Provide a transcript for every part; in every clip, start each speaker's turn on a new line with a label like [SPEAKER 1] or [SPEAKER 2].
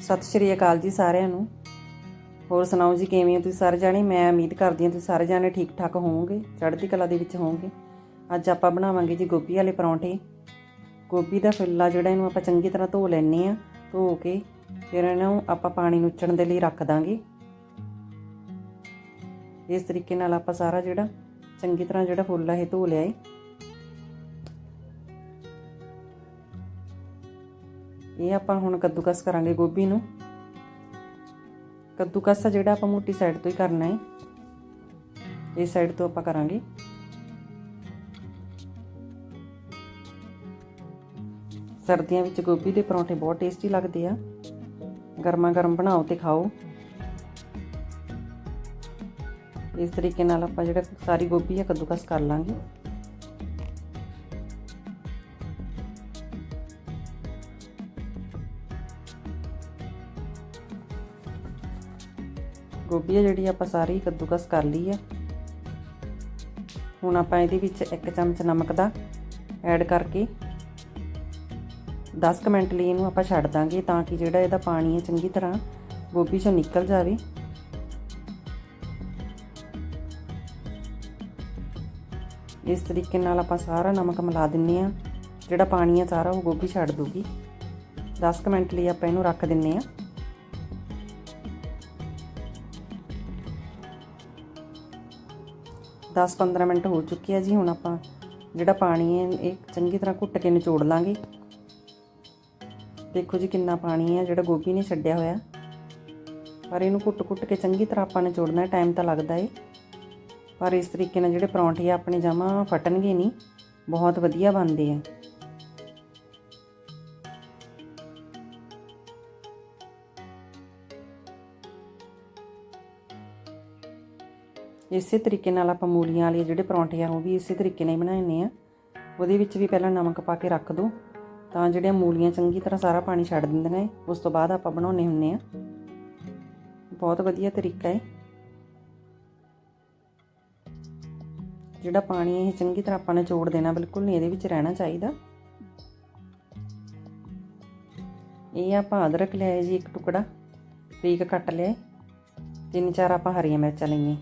[SPEAKER 1] ਸਤਿ ਸ਼੍ਰੀ ਅਕਾਲ ਜੀ ਸਾਰਿਆਂ ਨੂੰ। ਹੋਰ ਸੁਣਾਓ ਜੀ, ਕਿਵੇਂ ਹੋ ਤੁਸੀਂ ਸਾਰੇ ਜਾਣੇ? ਮੈਂ ਉਮੀਦ ਕਰਦੀ ਹਾਂ ਤੁਸੀਂ ਸਾਰੇ ਜਾਣੇ ਠੀਕ ਠਾਕ ਹੋਵੋਗੇ, ਚੜ੍ਹਦੀ ਕਲਾ ਦੇ ਵਿੱਚ ਹੋਵੋਗੇ। ਅੱਜ ਆਪਾਂ ਬਣਾਵਾਂਗੇ ਜੀ ਗੋਭੀ ਵਾਲੇ ਪਰੌਂਠੇ। ਗੋਭੀ ਦਾ ਫਿੱਲਾ ਜਿਹੜਾ ਇਹਨੂੰ ਆਪਾਂ ਚੰਗੀ ਤਰ੍ਹਾਂ ਧੋ ਲੈਣੇ ਆ ਧੋ ਕੇ ਫਿਰ ਇਹਨੂੰ ਆਪਾਂ ਪਾਣੀ ਨੁੱਚਣ ਦੇ ਲਈ ਰੱਖ ਦਾਂਗੇ। ਇਸ ਤਰੀਕੇ ਨਾਲ ਆਪਾਂ ਸਾਰਾ ਜਿਹੜਾ ਚੰਗੀ ਤਰ੍ਹਾਂ ਜਿਹੜਾ ਫੁੱਲ ਆ ਇਹ ਧੋ ਲਿਆ ਏ। ਇਹ ਆਪਾਂ ਹੁਣ ਕੱਦੂਕਸ ਕਰਾਂਗੇ ਗੋਭੀ ਨੂੰ। ਕੱਦੂਕਸ ਆ ਜਿਹੜਾ ਆਪਾਂ ਮੋਟੀ ਸਾਈਡ ਤੋਂ ਹੀ ਕਰਨਾ ਹੈ ਇਸ ਸਾਈਡ ਤੋਂ ਆਪਾਂ ਕਰਾਂਗੇ। ਸਰਦੀਆਂ ਵਿੱਚ ਗੋਭੀ ਦੇ ਪਰੌਂਠੇ ਬਹੁਤ ਟੇਸਟੀ ਲੱਗਦੇ ਆ। ਗਰਮਾ ਗਰਮ ਬਣਾਓ ਤੇ ਖਾਓ। ਇਸ ਤਰੀਕੇ ਨਾਲ ਆਪਾਂ ਜਿਹੜਾ ਸਾਰੀ ਗੋਭੀ ਆ ਕੱਦੂਕਸ ਕਰ ਲਾਂਗੇ। ਗੋਭੀ ਆ ਜਿਹੜੀ ਆਪਾਂ ਸਾਰੀ ਕੱਦੂਕਸ ਕਰ ਲਈ ਆ। ਹੁਣ ਆਪਾਂ ਇਹਦੇ ਵਿੱਚ 1 ਚਮਚ ਨਮਕ ਦਾ ਐਡ ਕਰਕੇ 10 ਕੁ ਮਿੰਟ ਲਈ ਇਹਨੂੰ ਆਪਾਂ ਛੱਡ ਦਾਂਗੇ ਤਾਂ ਕਿ ਜਿਹੜਾ ਇਹਦਾ ਪਾਣੀ ਹੈ ਚੰਗੀ ਤਰ੍ਹਾਂ ਗੋਭੀ ਚੋਂ ਨਿਕਲ ਜਾਵੇ। ਇਸ ਤਰੀਕੇ ਨਾਲ ਆਪਾਂ ਸਾਰਾ ਨਮਕ ਮਿਲਾ ਦਿੰਨੇ ਆ। ਜਿਹੜਾ ਪਾਣੀ ਆ ਸਾਰਾ ਉਹ ਗੋਭੀ ਛੱਡ ਦੂਗੀ 10 ਕੁ ਮਿੰਟ ਲਈ ਆਪਾਂ ਇਹਨੂੰ ਰੱਖ ਦਿੰਨੇ ਆ। ਦਸ 15 ਮਿੰਟ ਹੋ ਚੁੱਕੇ ਆ ਜੀ, ਹੁਣ ਆਪਾਂ ਜਿਹੜਾ ਪਾਣੀ ਹੈ, ਇਹ ਚੰਗੀ ਤਰ੍ਹਾਂ ਘੁੱਟ ਕੇ ਨਿਚੋੜ ਲਾਂਗੇ। ਦੇਖੋ ਜੀ ਕਿੰਨਾ ਪਾਣੀ ਹੈ, ਜਿਹੜਾ ਗੋਭੀ ਨੇ ਛੱਡਿਆ ਹੋਇਆ। ਪਰ ਇਹਨੂੰ ਘੁੱਟ-ਘੁੱਟ ਕੇ ਚੰਗੀ ਤਰ੍ਹਾਂ ਆਪਾਂ ਨਿਚੋੜਨਾ ਹੈ, ਟਾਈਮ ਤਾਂ ਲੱਗਦਾ ਏ। ਪਰ ਇਸ ਤਰੀਕੇ ਨਾਲ ਜਿਹੜੇ ਪਰੌਂਠੇ ਆ ਆਪਣੇ ਜਮਾ ਫਟਣਗੇ ਨਹੀਂ, ਬਹੁਤ ਵਧੀਆ ਬਣਦੇ ਆ। ਇਸੇ ਤਰੀਕੇ ਨਾਲ ਆਪਾਂ ਮੂਲੀਆਂ ਵਾਲੇ ਜਿਹੜੇ ਪਰੌਂਠੇ ਆ, ਉਹ ਵੀ ਇਸੇ ਤਰੀਕੇ ਨਾਲ ਹੀ ਬਣਾਉਣੇ ਆ ਉਹਦੇ ਵਿੱਚ ਵੀ ਪਹਿਲਾਂ ਨਮਕ ਪਾ ਕੇ ਰੱਖ ਦਿਓ ਤਾਂ ਜਿਹੜੀਆਂ ਮੂਲੀਆਂ ਚੰਗੀ ਤਰ੍ਹਾਂ ਸਾਰਾ ਪਾਣੀ ਛੱਡ ਦਿੰਦੀਆਂ ਨੇ, ਉਸ ਤੋਂ ਬਾਅਦ ਆਪਾਂ ਬਣਾਉਣੇ ਹੁੰਨੇ ਆ ਬਹੁਤ ਵਧੀਆ ਤਰੀਕਾ ਹੈ। ਜਿਹੜਾ ਪਾਣੀ ਇਹ ਚੰਗੀ ਤਰ੍ਹਾਂ ਆਪਾਂ ਨੇ ਚੋੜ ਦੇਣਾ, ਬਿਲਕੁਲ ਨਹੀਂ ਇਹਦੇ ਵਿੱਚ ਰਹਿਣਾ ਚਾਹੀਦਾ। ਇਹ ਆਪਾਂ ਅਦਰਕ ਲਿਆ ਜੀ, ਇੱਕ ਟੁਕੜਾ। ਬਰੀਕ ਕੱਟ ਲਿਆ ਤਿੰਨ ਚਾਰ ਆਪਾਂ ਹਰੀਆਂ ਮਿਰਚਾਂ ਲਈਆਂ।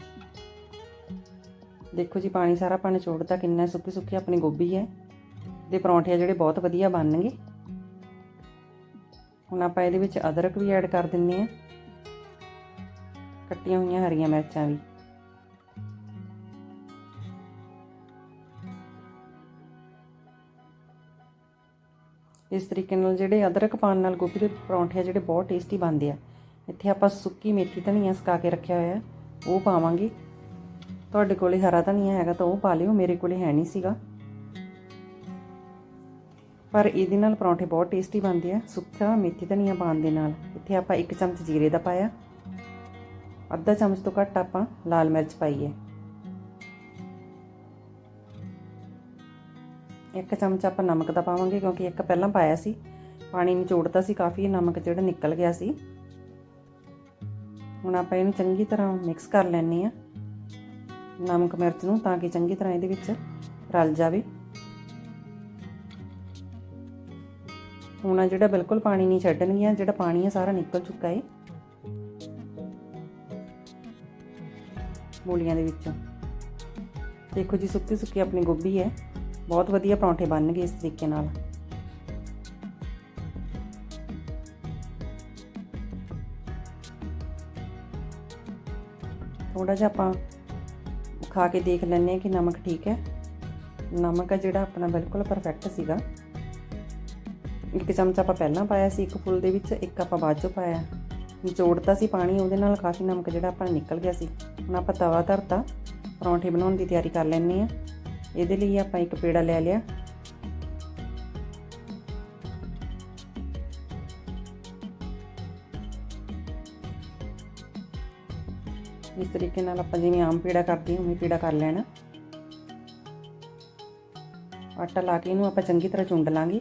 [SPEAKER 1] ਦੇਖੋ ਜੀ, ਪਾਣੀ ਸਾਰਾ ਪਾਣੀ ਚੋੜਦਾ ਕਿੰਨਾ ਸੁੱਕੀ ਸੁੱਕੀ ਆਪਣੀ ਗੋਭੀ ਹੈ। ਦੇ ਪਰੌਂਠੇ ਆ ਜਿਹੜੇ ਬਹੁਤ ਵਧੀਆ ਬਣਨਗੇ। ਹੁਣ ਆਪਾਂ ਇਹਦੇ ਵਿੱਚ ਅਦਰਕ ਵੀ ਐਡ ਕਰ ਦਿੰਨੇ ਆ। ਕੱਟੀਆਂ ਹੋਈਆਂ ਹਰੀਆਂ ਮਿਰਚਾਂ ਵੀ। ਇਸ ਤਰੀਕੇ ਨਾਲ ਜਿਹੜੇ ਅਦਰਕ ਪਾਣ ਨਾਲ ਗੋਭੀ ਦੇ ਪਰੌਂਠੇ ਆ ਜਿਹੜੇ ਬਹੁਤ ਟੇਸਟੀ ਬਣਦੇ ਆ। ਇੱਥੇ ਆਪਾਂ ਸੁੱਕੀ ਮੇਥੀ ਧਨੀਆ ਸੁਕਾ ਕੇ ਰੱਖਿਆ ਹੋਇਆ, ਉਹ ਪਾਵਾਂਗੇ। ਤੁਹਾਡੇ ਕੋਲੇ ਹਰਾ ਧਨੀਆ ਹੈਗਾ ਤਾਂ ਉਹ ਪਾ ਲਿਓ, ਮੇਰੇ ਕੋਲੇ ਹੈ ਨਹੀਂ ਸੀਗਾ। ਪਰ ਇਹਦੇ ਨਾਲ ਪਰੌਂਠੇ ਬਹੁਤ ਟੇਸਟੀ ਬਣਦੇ ਆ, ਸੁੱਕਾ ਮੇਥੀ ਧਨੀਆ ਪਾਉਣ ਦੇ ਨਾਲ। ਇੱਥੇ ਆਪਾਂ 1 ਚਮਚ ਜੀਰੇ ਦਾ ਪਾਇਆ। ਅੱਧਾ ਚਮਚ ਤੋਂ ਘੱਟ ਆਪਾਂ ਲਾਲ ਮਿਰਚ ਪਾਈਏ ਹੈ। ਇੱਕ ਚਮਚ ਆਪਾਂ ਨਮਕ ਦਾ ਪਾਵਾਂਗੇ ਕਿਉਂਕਿ ਇੱਕ ਪਹਿਲਾਂ ਪਾਇਆ ਸੀ। ਪਾਣੀ ਨਿਚੋੜਤਾ ਸੀ ਕਾਫੀ ਨਮਕ ਜਿਹੜਾ ਨਿਕਲ ਗਿਆ ਸੀ। ਹੁਣ ਆਪਾਂ ਇਹਨੂੰ ਚੰਗੀ ਤਰ੍ਹਾਂ ਮਿਕਸ ਕਰ ਲੈਣੇ ਆ ਨਮਕ ਮਿਰਚ ਨੂੰ ਤਾਂ ਕਿ ਚੰਗੀ ਤਰ੍ਹਾਂ ਇਹਦੇ ਵਿੱਚ ਰਲ ਜਾਵੇ। ਹੁਣ ਆ ਜਿਹੜਾ ਬਿਲਕੁਲ ਪਾਣੀ ਨਹੀਂ ਛੱਡਣਗੀਆਂ, ਜਿਹੜਾ ਪਾਣੀ ਹੈ ਸਾਰਾ ਨਿਕਲ ਚੁੱਕਾ ਹੈ ਮੂਲੀਆਂ ਦੇ ਵਿੱਚੋਂ। ਦੇਖੋ ਜੀ, ਸੁੱਕੀ ਸੁੱਕੀ ਆਪਣੀ ਗੋਭੀ ਹੈ ਬਹੁਤ ਵਧੀਆ ਪਰੌਂਠੇ ਬਣਨਗੇ ਇਸ ਤਰੀਕੇ ਨਾਲ। ਥੋੜਾ ਜਿਹਾ ਆਪਾਂ ਖਾ ਕੇ ਦੇਖ ਲੈਂਦੇ ਹਾਂ ਕਿ ਨਮਕ ਠੀਕ ਹੈ। ਨਮਕ ਹੈ ਜਿਹੜਾ ਆਪਣਾ ਬਿਲਕੁਲ ਪਰਫੈਕਟ ਸੀਗਾ। ਇੱਕ ਚਮਚ ਆਪਾਂ ਪਹਿਲਾਂ ਪਾਇਆ ਸੀ, ਇੱਕ ਫੁੱਲ ਦੇ ਵਿੱਚ, ਇੱਕ ਆਪਾਂ ਬਾਅਦ ਚੋਂ ਪਾਇਆ। ਨਿਚੋੜਤਾ ਸੀ ਪਾਣੀ, ਉਹਦੇ ਨਾਲ ਕਾਫੀ ਨਮਕ ਜਿਹੜਾ ਆਪਾਂ ਨਿਕਲ ਗਿਆ ਸੀ। ਹੁਣ ਆਪਾਂ ਤਵਾ ਧਰਤਾ, ਪਰੌਂਠੇ ਬਣਾਉਣ ਦੀ ਤਿਆਰੀ ਕਰ ਲੈਣੇ ਆ ਇਹਦੇ ਲਈ ਆਪਾਂ ਇੱਕ ਪੇੜਾ ਲੈ ਲਿਆ। ਤਰੀਕੇ ਨਾਲ ਆਪਾਂ ਜਿਵੇਂ ਆਮ ਪੇੜਾ ਕਰਦੇ ਹਾਂ, ਉਵੇਂ ਪੇੜਾ ਕਰ ਲੈਣਾ। ਆਟਾ ਲਾ ਕੇ ਇਹਨੂੰ ਆਪਾਂ ਚੰਗੀ ਤਰ੍ਹਾਂ ਚੁੰਡ ਲਾਂਗੇ।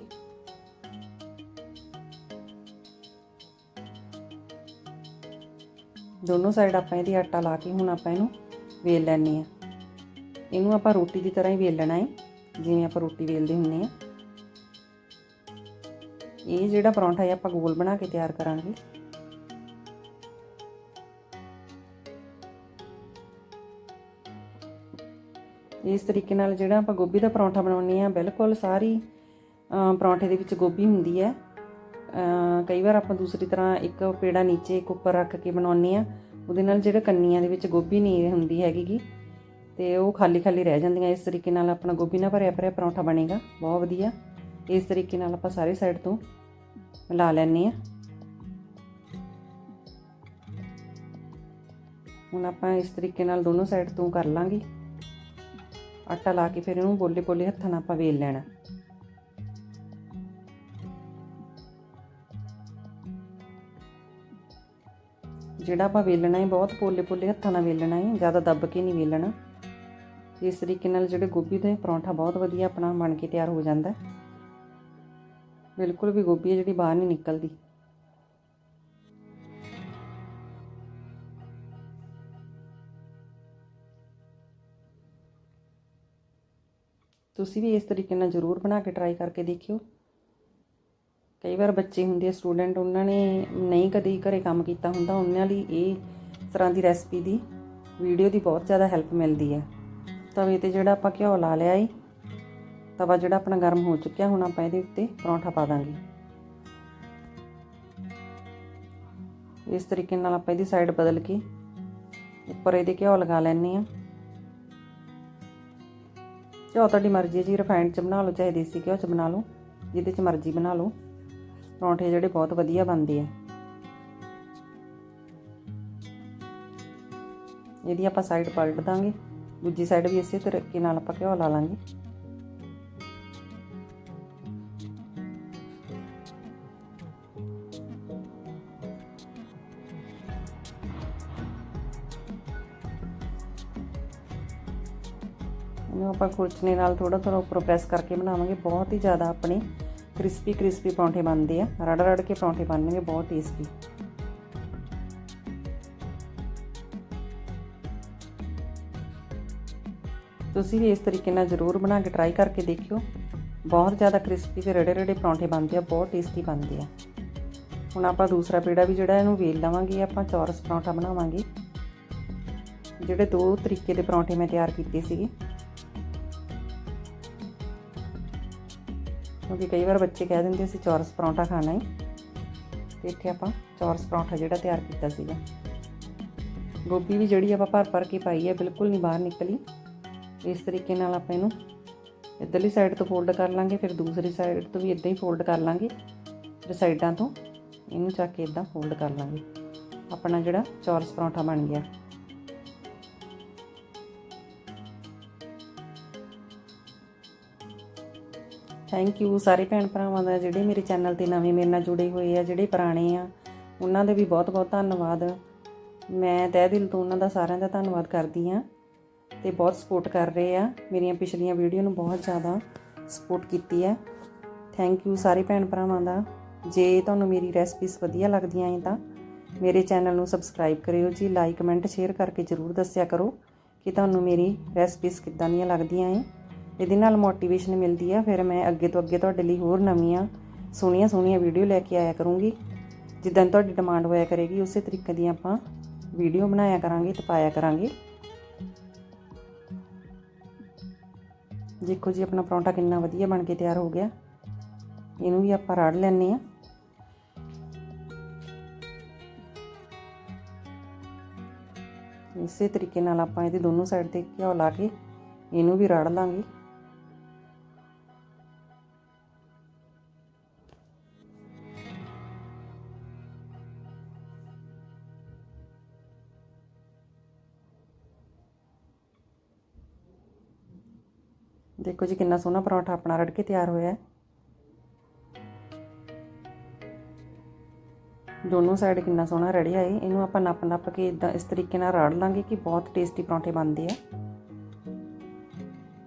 [SPEAKER 1] ਦੋਨੋਂ ਸਾਈਡ ਆਪਾਂ ਇਹਦੀ ਆਟਾ ਲਾ ਕੇ ਹੁਣ ਆਪਾਂ ਇਹਨੂੰ ਵੇਲ ਲੈਣੇ ਆ ਇਹਨੂੰ ਆਪਾਂ ਰੋਟੀ ਦੀ ਤਰ੍ਹਾਂ ਹੀ ਵੇਲਣਾ ਲੈਣਾ ਹੈ, ਜਿਵੇਂ ਆਪਾਂ ਰੋਟੀ ਵੇਲਦੇ ਹੁੰਨੇ ਆ ਇਹ ਜਿਹੜਾ ਪਰੌਂਠਾ ਹੈ, ਆਪਾਂ ਗੋਲ ਬਣਾ ਕੇ ਤਿਆਰ ਕਰਾਂਗੇ। ਇਸ ਤਰੀਕੇ ਨਾਲ ਜਿਹੜਾ ਆਪਾਂ ਗੋਭੀ ਦਾ ਪਰੌਂਠਾ ਬਣਾਉਂਦੇ ਆ ਬਿਲਕੁਲ ਸਾਰੀ ਪਰੌਂਠੇ ਦੇ ਵਿੱਚ ਗੋਭੀ ਹੁੰਦੀ ਹੈ। ਕਈ ਵਾਰ ਆਪਾਂ ਦੂਸਰੀ ਤਰ੍ਹਾਂ ਇੱਕ ਪੇੜਾ ਨੀਚੇ, ਇੱਕ ਉੱਪਰ ਰੱਖ ਕੇ ਬਣਾਉਂਦੇ ਆ ਉਹਦੇ ਨਾਲ ਜਿਹੜਾ ਕੰਨੀਆਂ ਦੇ ਵਿੱਚ ਗੋਭੀ ਨਹੀਂ ਹੁੰਦੀ ਹੈਗੀਗੀ, ਤੇ ਉਹ ਖਾਲੀ ਖਾਲੀ ਰਹਿ ਜਾਂਦੀਆਂ। ਇਸ ਤਰੀਕੇ ਨਾਲ ਆਪਣਾ ਗੋਭੀ ਨਾਲ ਭਰਿਆ ਭਰਿਆ ਪਰੌਂਠਾ ਬਣੇਗਾ। ਬਹੁਤ ਵਧੀਆ। ਇਸ ਤਰੀਕੇ ਨਾਲ ਆਪਾਂ ਸਾਰੇ ਸਾਈਡ ਤੋਂ ਲਾ ਲੈਣੇ ਆ ਹੁਣ ਆਪਾਂ ਇਸ ਤਰੀਕੇ ਨਾਲ ਦੋਨੋਂ ਸਾਈਡ ਤੋਂ ਕਰ ਲਾਂਗੇ। ਆਟਾ ਲਾ ਕੇ ਫਿਰ ਇਹਨੂੰ ਬੋਲੇ ਬੋਲੇ ਹੱਥਾਂ ਨਾਲ ਆਪਾਂ ਵੇਲ ਲੈਣਾ। ਜਿਹੜਾ ਆਪਾਂ ਵੇਲਣਾ ਹੈ, ਬਹੁਤ ਪੋਲੇ ਪੋਲੇ ਹੱਥਾਂ ਨਾਲ ਵੇਲਣਾ ਹੈ, ਜ਼ਿਆਦਾ ਦੱਬ ਕੇ ਨਹੀਂ ਵੇਲਣਾ। ਇਸ ਤਰੀਕੇ ਨਾਲ ਜਿਹੜੇ ਗੋਭੀ ਦੇ ਪਰੌਂਠਾ ਬਹੁਤ ਵਧੀਆ ਆਪਣਾ ਬਣ ਕੇ ਤਿਆਰ ਹੋ ਜਾਂਦਾ ਬਿਲਕੁਲ ਵੀ ਗੋਭੀ ਹੈ ਜਿਹੜੀ ਬਾਹਰ ਨਹੀਂ ਨਿਕਲਦੀ। ਤੁਸੀਂ ਵੀ ਇਸ ਤਰੀਕੇ ਨਾਲ ਜ਼ਰੂਰ ਬਣਾ ਕੇ ਟਰਾਈ ਕਰਕੇ ਦੇਖਿਓ। ਕਈ ਵਾਰ ਬੱਚੇ ਹੁੰਦੇ ਆ ਸਟੂਡੈਂਟ ਉਹਨਾਂ ਨੇ ਨਹੀਂ ਕਦੀ ਘਰੇ ਕੰਮ ਕੀਤਾ ਹੁੰਦਾ, ਉਹਨਾਂ ਲਈ ਇਹ ਤਰ੍ਹਾਂ ਦੀ ਰੈਸਪੀ ਦੀ ਵੀਡੀਓ ਦੀ ਬਹੁਤ ਜ਼ਿਆਦਾ ਹੈਲਪ ਮਿਲਦੀ ਹੈ। ਤਵੇ ਤੇ ਜਿਹੜਾ ਆਪਾਂ ਘਿਓ ਲਾ ਲਿਆ ਏ, ਤਵਾ ਜਿਹੜਾ ਆਪਣਾ ਗਰਮ ਹੋ ਚੁੱਕਿਆ, ਹੁਣ ਆਪਾਂ ਇਹਦੇ ਉੱਤੇ ਪਰੌਂਠਾ ਪਾ ਦਾਂਗੇ। ਇਸ ਤਰੀਕੇ ਨਾਲ ਆਪਾਂ ਇਹਦੀ ਸਾਈਡ ਬਦਲ ਕੇ ਉੱਪਰ ਇਹਦੇ ਘਿਓ ਲਗਾ ਲੈਣੇ ਆ ਘਿਓ ਤੁਹਾਡੀ ਮਰਜ਼ੀ ਹੈ ਜੀ ਰਿਫਾਈਨਡ ਚ ਬਣਾ ਲਓ, ਚਾਹੇ ਦੇਸੀ ਘਿਓ ਚ ਬਣਾ ਲਓ, ਜਿਹਦੇ ਚ ਮਰਜ਼ੀ ਬਣਾ ਲਓ। ਪਰੌਂਠੇ ਜਿਹੜੇ ਬਹੁਤ ਵਧੀਆ ਬਣਦੇ ਆ। ਇਹਦੀ ਆਪਾਂ ਸਾਈਡ ਪਲਟ ਦਾਂਗੇ। ਦੂਜੀ ਸਾਈਡ ਵੀ ਇਸੇ ਤਰੀਕੇ ਨਾਲ ਆਪਾਂ ਘਿਓ ਲਾ ਲਾਂਗੇ। ਇਹਨੂੰ ਆਪਾਂ ਖੁਰਚਣੇ ਨਾਲ ਥੋੜਾ ਥੋੜਾ ਉੱਪਰ ਪ੍ਰੈਸ ਕਰਕੇ ਬਣਾਵਾਂਗੇ, ਬਹੁਤ ਹੀ ਜ਼ਿਆਦਾ ਆਪਣੇ ਕ੍ਰਿਸਪੀ ਕ੍ਰਿਸਪੀ ਪਰੌਂਠੇ ਬਣਦੇ ਆ। ਰੜ ਰੜ ਕੇ ਪਰੌਂਠੇ ਬਣਨਗੇ, ਬਹੁਤ ਟੇਸਟੀ ਤੁਸੀਂ ਵੀ ਇਸ ਤਰੀਕੇ ਨਾਲ ਜ਼ਰੂਰ ਬਣਾ ਕੇ ਟਰਾਈ ਕਰਕੇ ਦੇਖਿਓ। ਬਹੁਤ ਜ਼ਿਆਦਾ ਕ੍ਰਿਸਪੀ ਤੇ ਰੜੇ ਰੜੇ ਪਰੌਂਠੇ ਬਣਦੇ ਆ, ਬਹੁਤ ਟੇਸਟੀ ਬਣਦੇ ਆ। ਹੁਣ ਆਪਾਂ ਦੂਸਰਾ ਪੇੜਾ ਵੀ ਜਿਹੜਾ ਇਹਨੂੰ ਵੇਲ ਲਵਾਂਗੇ, ਆਪਾਂ ਚੌਰਸ ਪਰੌਂਠਾ ਬਣਾਵਾਂਗੇ। ਜਿਹੜੇ ਦੋ ਤਰੀਕੇ ਦੇ ਪਰੌਂਠੇ ਮੈਂ ਤਿਆਰ ਕੀਤੇ ਸੀਗੇ। ਕਿਉਂਕਿ ਕਈ ਵਾਰ ਬੱਚੇ ਕਹਿ ਦਿੰਦੇ ਅਸੀਂ ਚੌਰਸ ਪਰੌਂਠਾ ਖਾਣਾ ਹੈ ਤੇ ਇੱਥੇ ਆਪਾਂ ਚੌਰਸ ਪਰੌਂਠਾ ਜਿਹੜਾ ਤਿਆਰ ਕੀਤਾ ਸੀਗਾ। ਗੋਭੀ ਵੀ ਜਿਹੜੀ ਆਪਾਂ ਭਰ ਭਰ ਕੇ ਪਾਈ ਹੈ ਬਿਲਕੁਲ ਨਹੀਂ ਬਾਹਰ ਨਿਕਲੀ। ਇਸ ਤਰੀਕੇ ਨਾਲ ਆਪਾਂ ਇਹਨੂੰ ਇੱਧਰਲੀ ਸਾਈਡ ਤੋਂ ਫੋਲਡ ਕਰ ਲਾਂਗੇ, ਫਿਰ ਦੂਸਰੀ ਸਾਈਡ ਤੋਂ ਵੀ ਇਦਾਂ ਹੀ ਫੋਲਡ ਕਰ ਲਾਂਗੇ। ਫਿਰ ਸਾਈਡਾਂ ਤੋਂ ਇਹਨੂੰ ਚੱਕ ਕੇ ਇਦਾਂ ਫੋਲਡ ਕਰ ਲਾਂਗੇ। ਆਪਣਾ ਜਿਹੜਾ ਚੌਰਸ ਪਰੌਂਠਾ ਬਣ ਗਿਆ। ਥੈਂਕ ਯੂ ਸਾਰੇ ਭੈਣ ਭਰਾਵਾਂ ਦਾ, ਜਿਹੜੇ ਮੇਰੇ ਚੈਨਲ ਤੇ ਨਵੇਂ ਮੇਰੇ ਨਾਲ ਜੁੜੇ ਹੋਏ ਆ, ਜਿਹੜੇ ਪੁਰਾਣੇ ਆ, ਉਹਨਾਂ ਦੇ ਵੀ ਬਹੁਤ-ਬਹੁਤ ਧੰਨਵਾਦ। ਮੈਂ ਤਹਿ ਦਿਲ ਤੋਂ ਉਹਨਾਂ ਦਾ ਸਾਰਿਆਂ ਦਾ ਧੰਨਵਾਦ ਕਰਦੀ ਆ ਤੇ ਬਹੁਤ ਸਪੋਰਟ ਕਰ ਰਹੇ ਆ। ਮੇਰੀਆਂ ਪਿਛਲੀਆਂ ਵੀਡੀਓ ਨੂੰ ਬਹੁਤ ਜ਼ਿਆਦਾ ਸਪੋਰਟ ਕੀਤੀ ਹੈ। ਥੈਂਕ ਯੂ ਸਾਰੇ ਭੈਣ ਭਰਾਵਾਂ ਦਾ। ਜੇ ਤੁਹਾਨੂੰ ਮੇਰੀ ਰੈਸਪੀਸ ਵਧੀਆ ਲੱਗਦੀਆਂ ਏ ਤਾਂ ਮੇਰੇ ਚੈਨਲ ਨੂੰ ਸਬਸਕ੍ਰਾਈਬ ਕਰਿਓ ਜੀ। ਲਾਈਕ ਕਮੈਂਟ ਸ਼ੇਅਰ ਕਰਕੇ ਜਰੂਰ ਦੱਸਿਆ ਕਰੋ ਕਿ ਤੁਹਾਨੂੰ ਮੇਰੀ ਰੈਸਪੀਸ ਕਿੱਦਾਂ ਦੀਆਂ ਲੱਗਦੀਆਂ ਏ ਇਹਦੇ ਨਾਲ ਮੋਟੀਵੇਸ਼ਨ ਮਿਲਦੀ ਆ, ਫਿਰ ਮੈਂ ਅੱਗੇ ਤੋਂ ਅੱਗੇ ਤੁਹਾਡੇ ਲਈ ਹੋਰ ਨਵੀਆਂ ਸੋਹਣੀਆਂ ਸੋਹਣੀਆਂ ਵੀਡੀਓ ਲੈ ਕੇ ਆਇਆ ਕਰੂੰਗੀ। ਜਿੱਦਾਂ ਤੁਹਾਡੀ ਡਿਮਾਂਡ ਹੋਇਆ ਕਰੇਗੀ, ਉਸੇ ਤਰੀਕੇ ਦੀ ਆਪਾਂ ਵੀਡੀਓ ਬਣਾਇਆ ਕਰਾਂਗੇ ਤੇ ਪਾਇਆ ਕਰਾਂਗੇ। ਦੇਖੋ ਜੀ, ਆਪਣਾ ਪਰੌਂਠਾ ਕਿੰਨਾ ਵਧੀਆ ਬਣ ਕੇ ਤਿਆਰ ਹੋ ਗਿਆ। ਇਹਨੂੰ ਵੀ ਆਪਾਂ ਰੜ ਲੈਣੇ ਆ ਇਸੇ ਤਰੀਕੇ ਨਾਲ ਆਪਾਂ ਇਹਦੇ ਦੋਨੋਂ ਸਾਈਡ ਤੇ ਘਿਓ ਲਾ ਕੇ ਇਹਨੂੰ ਵੀ ਰੜ ਲਾਂਗੇ। ਦੇਖੋ ਜੀ ਕਿੰਨਾ ਸੋਹਣਾ ਪਰੌਂਠਾ ਆਪਣਾ ਰੜ ਕੇ ਤਿਆਰ ਹੋਇਆ ਹੈ। ਦੋਨੋਂ ਸਾਈਡ ਕਿੰਨਾ ਸੋਹਣਾ ਰੜਿਆ ਹੈ। ਇਹਨੂੰ ਆਪਾਂ ਨੱਪ ਨੱਪ ਕੇ ਇਦਾਂ ਇਸ ਤਰੀਕੇ ਨਾਲ ਰੜ ਲਾਂਗੇ ਕਿ ਬਹੁਤ ਟੇਸਟੀ ਪਰੌਂਠੇ ਬਣਦੇ ਆ।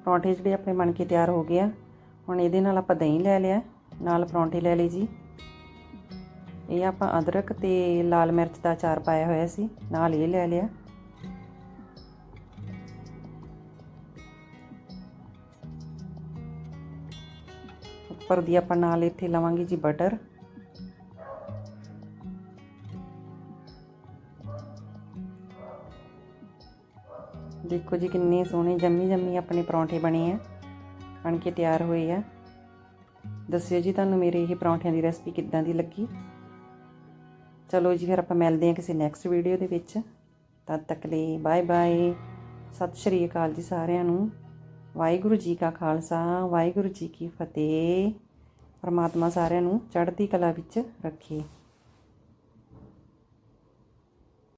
[SPEAKER 1] ਪਰੌਂਠੇ ਜਿਹੜੇ ਆਪਣੇ ਬਣ ਕੇ ਤਿਆਰ ਹੋ ਗਏ ਆ। ਹੁਣ ਇਹਦੇ ਨਾਲ ਆਪਾਂ ਦਹੀਂ ਲੈ ਲਿਆ। ਨਾਲ ਪਰੌਂਠੇ ਲੈ ਲਈ ਜੀ। ਇਹ ਆਪਾਂ ਅਦਰਕ ਤੇ ਲਾਲ ਮਿਰਚ ਦਾ ਅਚਾਰ ਪਾਇਆ ਹੋਇਆ ਸੀ। ਨਾਲ ਇਹ ਲੈ ਲਿਆ। ਉੱਪਰ ਦੀ ਆਪਾਂ ਨਾਲ ਇੱਥੇ ਲਵਾਂਗੇ ਜੀ ਬਟਰ। ਦੇਖੋ ਜੀ ਕਿੰਨੇ ਸੋਹਣੇ ਜੰਮੀ ਜੰਮੀ ਆਪਣੇ ਪਰੌਂਠੇ ਬਣੇ ਆ। ਬਣ ਕੇ ਤਿਆਰ ਹੋਏ ਆ। ਦੱਸਿਓ ਜੀ ਤੁਹਾਨੂੰ ਮੇਰੇ ਇਹ ਪਰੌਂਠਿਆਂ ਦੀ ਰੈਸਪੀ ਕਿੱਦਾਂ ਦੀ ਲੱਗੀ। ਚਲੋ ਜੀ ਫਿਰ ਆਪਾਂ ਮਿਲਦੇ ਹਾਂ ਕਿਸੇ ਨੈਕਸਟ ਵੀਡੀਓ ਦੇ ਵਿੱਚ। ਤਦ ਤੱਕ ਲਈ ਬਾਏ ਬਾਏ। ਸਤਿ ਸ਼੍ਰੀ ਅਕਾਲ ਜੀ ਸਾਰਿਆਂ ਨੂੰ। ਵਾਹਿਗੁਰੂ ਜੀ ਕਾ ਖਾਲਸਾ, ਵਾਹਿਗੁਰੂ ਜੀ ਕੀ ਫਤਿਹ। ਪਰਮਾਤਮਾ ਸਾਰਿਆਂ ਨੂੰ ਚੜ੍ਹਦੀ ਕਲਾ ਵਿੱਚ ਰੱਖੇ।